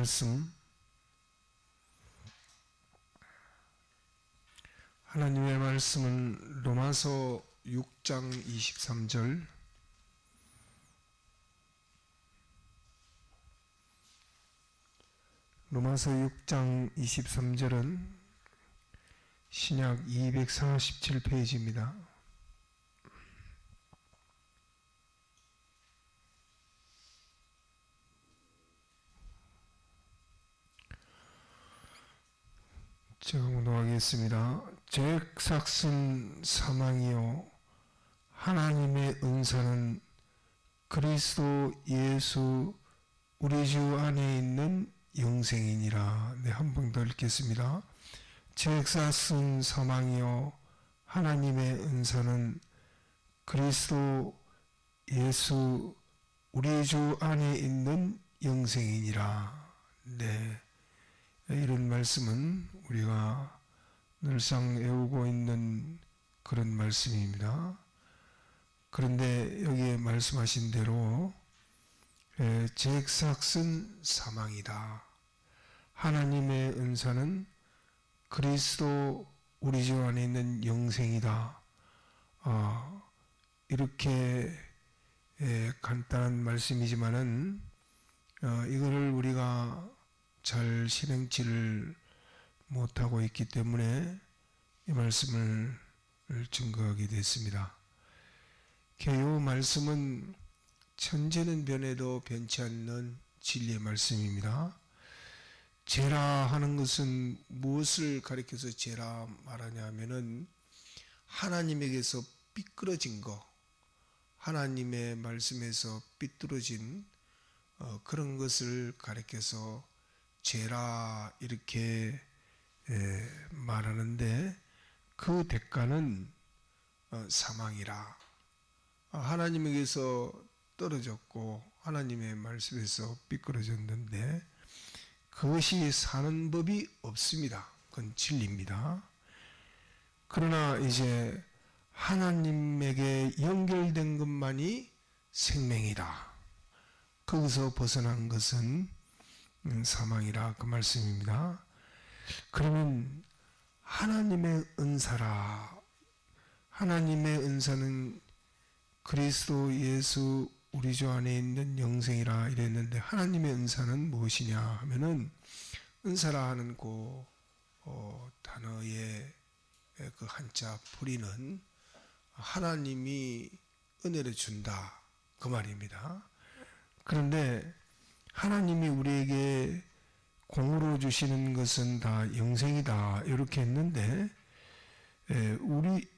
말씀 하나님의 말씀은 로마서 6장 23절 로마서 6장 23절은 신약 247페이지입니다. 제가 공동하겠습니다. 죄삭은 사망이요 하나님의 은사는 그리스도 예수 우리 주 안에 있는 영생이니라. 네, 한 번 더 읽겠습니다. 죄삭은 사망이요 하나님의 은사는 그리스도 예수 우리 주 안에 있는 영생이니라. 네. 이런 말씀은 우리가 늘상 외우고 있는 그런 말씀입니다. 그런데 여기에 말씀하신 대로 잭삭은 사망이다. 하나님의 은사는 그리스도 우리 주 안에 있는 영생이다. 아, 이렇게 간단한 말씀이지만은 어, 이거를 우리가 잘 실행치를 못하고 있기 때문에 이 말씀을 증거하게 됐습니다. 개요 말씀은 천재는 변해도 변치 않는 진리의 말씀입니다. 죄라 하는 것은 무엇을 가리켜서 죄라 말하냐 하면은 하나님에게서 삐끄러진 거, 하나님의 말씀에서 삐뚤어진 어, 그런 것을 가리켜서 죄라 이렇게 말하는데 그 대가는 어, 사망이라 아, 하나님에게서 떨어졌고 하나님의 말씀에서 삐끄러졌는데 그것이 사는 법이 없습니다. 그건 진리입니다. 그러나 이제 하나님에게 연결된 것만이 생명이다. 거기서 벗어난 것은 음, 사망이라 그 말씀입니다. 그러면 하나님의 은사라 하나님의 은사는 그리스도 예수 우리 주 안에 있는 영생이라 이랬는데 하나님의 은사는 무엇이냐 하면은 은사라 하는 그 어, 단어의 그 한자 풀이는 하나님이 은혜를 준다 그 말입니다. 그런데 하나님이 우리에게 공으로 주시는 것은 다 영생이다 이렇게 했는데 우리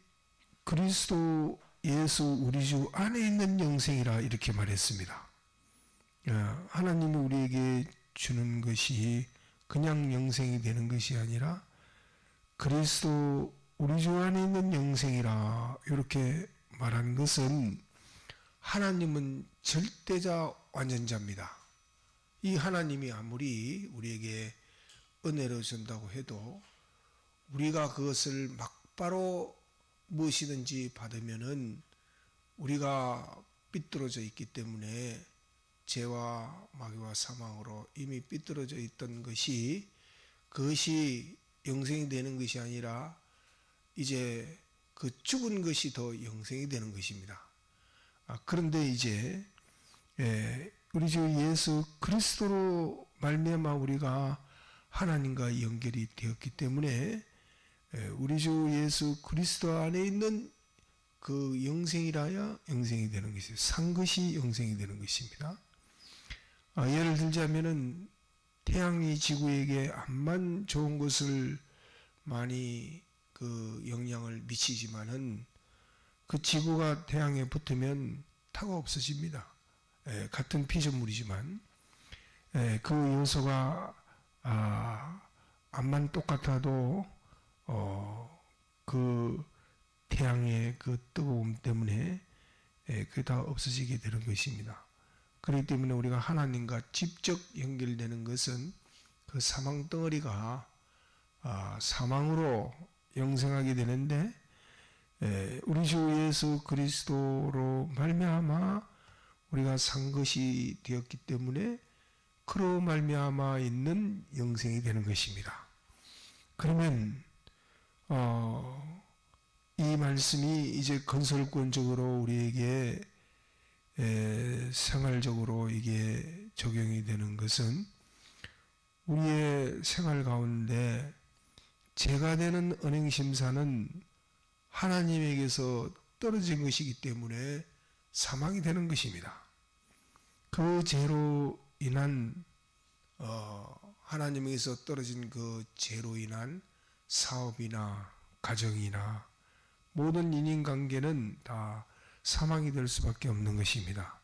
그리스도 예수 우리 주 안에 있는 영생이라 이렇게 말했습니다. 어, 하나님이 우리에게 주는 것이 그냥 영생이 되는 것이 아니라 그리스도 우리 주 안에 있는 영생이라 이렇게 말하는 것은 하나님은 절대자 완전자입니다. 이 하나님이 아무리 우리에게 은혜를 준다고 해도 우리가 그것을 막바로 무엇이든지 받으면은 우리가 삐뚤어져 있기 때문에 죄와 마귀와 사망으로 이미 삐뚤어져 있던 것이 그것이 영생이 되는 것이 아니라 이제 그 죽은 것이 더 영생이 되는 것입니다. 아, 그런데 이제 예, 우리 주 예수 그리스도로 말미암아 우리가 하나님과 연결이 되었기 때문에 우리 주 예수 그리스도 안에 있는 그 영생이라야 영생이 되는 것이 산 것이 영생이 되는 것입니다. 아, 예를 들자면은 태양이 지구에게 암만 좋은 것을 많이 그 영향을 미치지만은 그 지구가 태양에 붙으면 타가 없어집니다. 에, 같은 피조물이지만 에, 그 요소가 아, 암만 똑같아도 어, 그 태양의 그 뜨거움 때문에 에, 그게 다 없어지게 되는 것입니다. 그렇기 때문에 우리가 하나님과 직접 연결되는 것은 그 사망 덩어리가 아, 사망으로 영생하게 되는데 에, 우리 주 예수 그리스도로 말미암아 우리가 산 것이 되었기 때문에 그로 말미암아 있는 영생이 되는 것입니다. 그러면 어, 이 말씀이 이제 건설권적으로 우리에게 에, 생활적으로 이게 적용이 되는 것은 우리의 생활 가운데 제가 되는 은행심사는 하나님에게서 떨어진 것이기 때문에 사망이 되는 것입니다. 그 죄로 인한 어, 하나님에게서 떨어진 그 죄로 인한 사업이나 가정이나 모든 인인관계는 다 사망이 될 수밖에 없는 것입니다.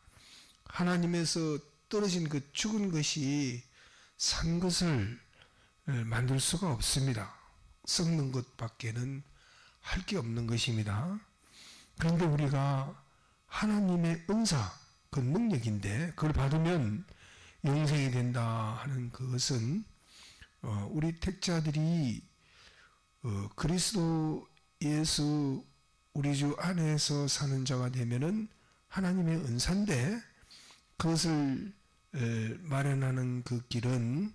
하나님에서 떨어진 그 죽은 것이 산 것을 만들 수가 없습니다. 썩는 것밖에는 할 게 없는 것입니다. 그런데 우리가 하나님의 은사, 그 능력인데 그걸 받으면 영생이 된다 하는 그것은 어, 우리 택자들이 어, 그리스도 예수 우리 주 안에서 사는 자가 되면은 하나님의 은사인데 그것을 에, 마련하는 그 길은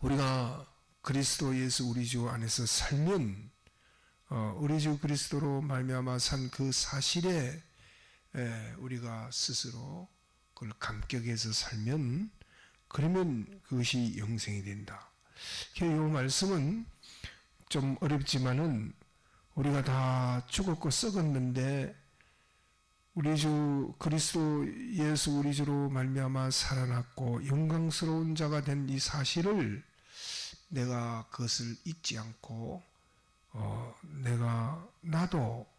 우리가 그리스도 예수 우리 주 안에서 살면 어, 우리 주 그리스도로 말미암아 산 그 사실에 에, 우리가 스스로 그걸 감격해서 살면 그러면 그것이 영생이 된다. 이 말씀은 좀 어렵지만은 우리가 다 죽었고 썩었는데 우리 주 그리스도 예수 우리 주로 말미암아 살아났고 영광스러운 자가 된 이 사실을 내가 그것을 잊지 않고 어, 내가 나도 어,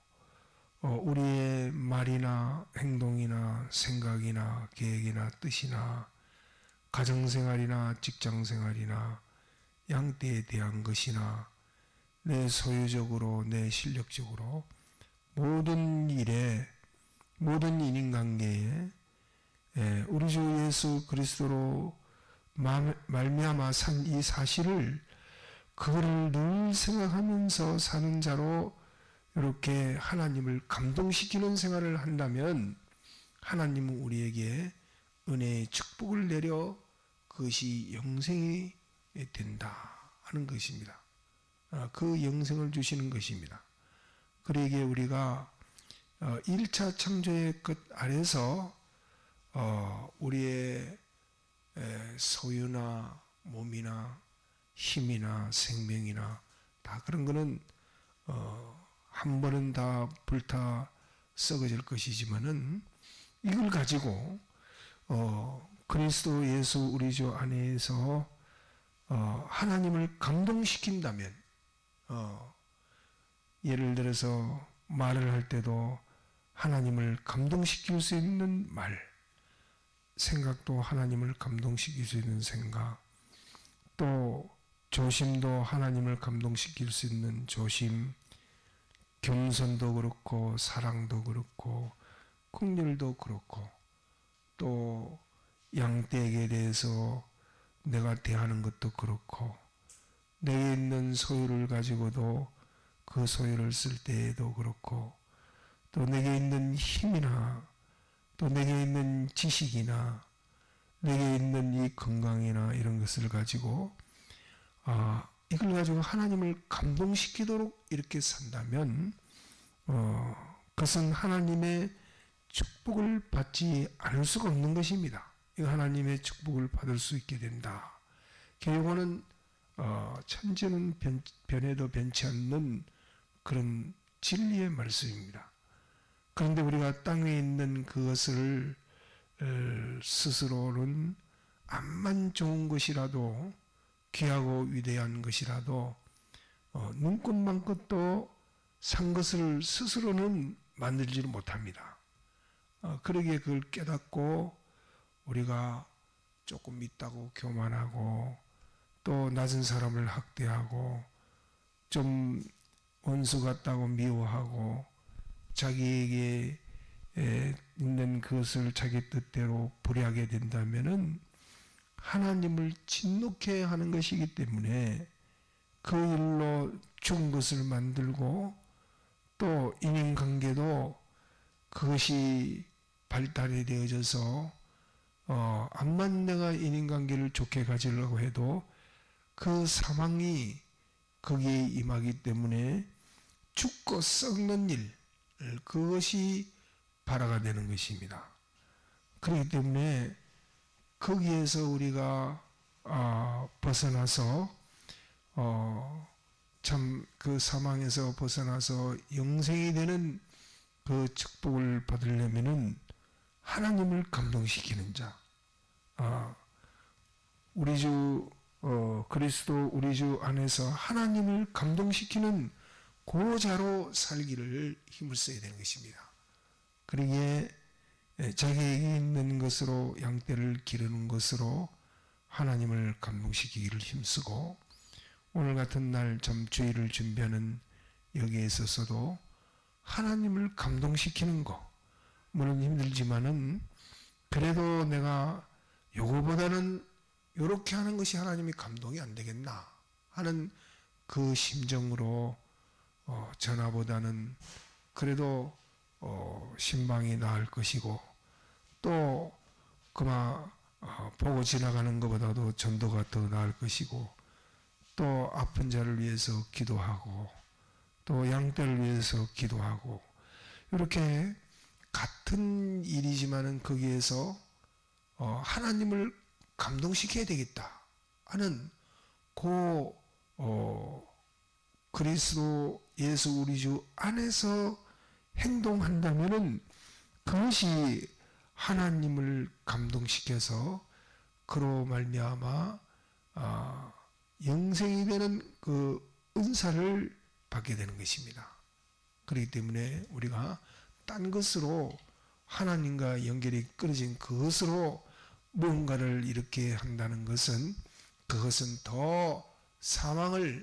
우리의 말이나 행동이나 생각이나 계획이나 뜻이나 가정생활이나 직장생활이나 양떼에 대한 것이나 내 소유적으로 내 실력적으로 모든 일에 모든 인인관계에 예, 우리 주 예수 그리스도로 말미암아 산 이 사실을 그거를 늘 생각하면서 사는 자로 이렇게 하나님을 감동시키는 생활을 한다면 하나님은 우리에게 은혜의 축복을 내려 그것이 영생이 된다 하는 것입니다. 아, 그 영생을 주시는 것입니다. 그러기에 우리가 1차 어, 창조의 끝 아래서 어, 우리의 소유나 몸이나 힘이나 생명이나 다 그런 거는 어, 한 번은 다 불타 썩어질 것이지만은 이걸 가지고 그리스도 예수 우리 주 안에서 하나님을 감동시킨다면 어, 예를 들어서 말을 할 때도 하나님을 감동시킬 수 있는 말, 생각도 하나님을 감동시킬 수 있는 생각, 또 조심도 하나님을 감동시킬 수 있는 조심, 겸손도 그렇고 사랑도 그렇고 긍휼도 그렇고 또 양떼에게 대해서 내가 대하는 것도 그렇고 내게 있는 소유를 가지고도 그 소유를 쓸 때에도 그렇고 또 내게 있는 힘이나 또 내게 있는 지식이나 내게 있는 이 건강이나 이런 것을 가지고 아 이걸 가지고 하나님을 감동시키도록 이렇게 산다면 어, 그것은 하나님의 축복을 받지 않을 수가 없는 것입니다. 이 하나님의 축복을 받을 수 있게 된다. 결국은 어, 천지는 변, 변해도 변치 않는 그런 진리의 말씀입니다. 그런데 우리가 땅에 있는 그것을 스스로는 암만 좋은 것이라도 귀하고 위대한 것이라도 어, 눈꽃만 것도 산 것을 스스로는 만들지를 못합니다. 어, 그러기에 그걸 깨닫고 우리가 조금 있다고 교만하고 또 낮은 사람을 학대하고 좀 원수 같다고 미워하고 자기에게 있는 그것을 자기 뜻대로 불리하게 된다면은 하나님을 진노케 하는 것이기 때문에 그 일로 좋은 것을 만들고 또 인간관계도 그것이 발달이 되어져서 어, 암만 내가 인인관계를 좋게 가지려고 해도 그 사망이 거기에 임하기 때문에 죽고 썩는 일 그것이 발화가 되는 것입니다. 그렇기 때문에 거기에서 우리가 아, 벗어나서 어, 참 그 사망에서 벗어나서 영생이 되는 그 축복을 받으려면은 하나님을 감동시키는 자, 아, 우리 주 어, 그리스도 우리 주 안에서 하나님을 감동시키는 고자로 살기를 힘을 써야 되는 것입니다. 그러기에 예, 자기에게 있는 것으로 양떼를 기르는 것으로 하나님을 감동시키기를 힘쓰고 오늘 같은 날참 주의를 준비하는 여기에 있어서도 하나님을 감동시키는 거 물론 힘들지만은 그래도 내가 요거보다는 요렇게 하는 것이 하나님이 감동이 안 되겠나 하는 그 심정으로 어, 전화보다는 그래도 어, 신방이 나을 것이고 또 그마 어, 보고 지나가는 것보다도 전도가 더 나을 것이고 또 아픈 자를 위해서 기도하고 또 양떼를 위해서 기도하고 이렇게 같은 일이지만은 거기에서 어, 하나님을 감동시켜야 되겠다 하는 그 어, 그리스도 예수 우리 주 안에서 행동한다면은 그것이 하나님을 감동시켜서 그로 말미암아 아, 영생이 되는 그 은사를 받게 되는 것입니다. 그렇기 때문에 우리가 딴 것으로 하나님과 연결이 끊어진 그것으로 무언가를 이렇게 한다는 것은 그것은 더 사망을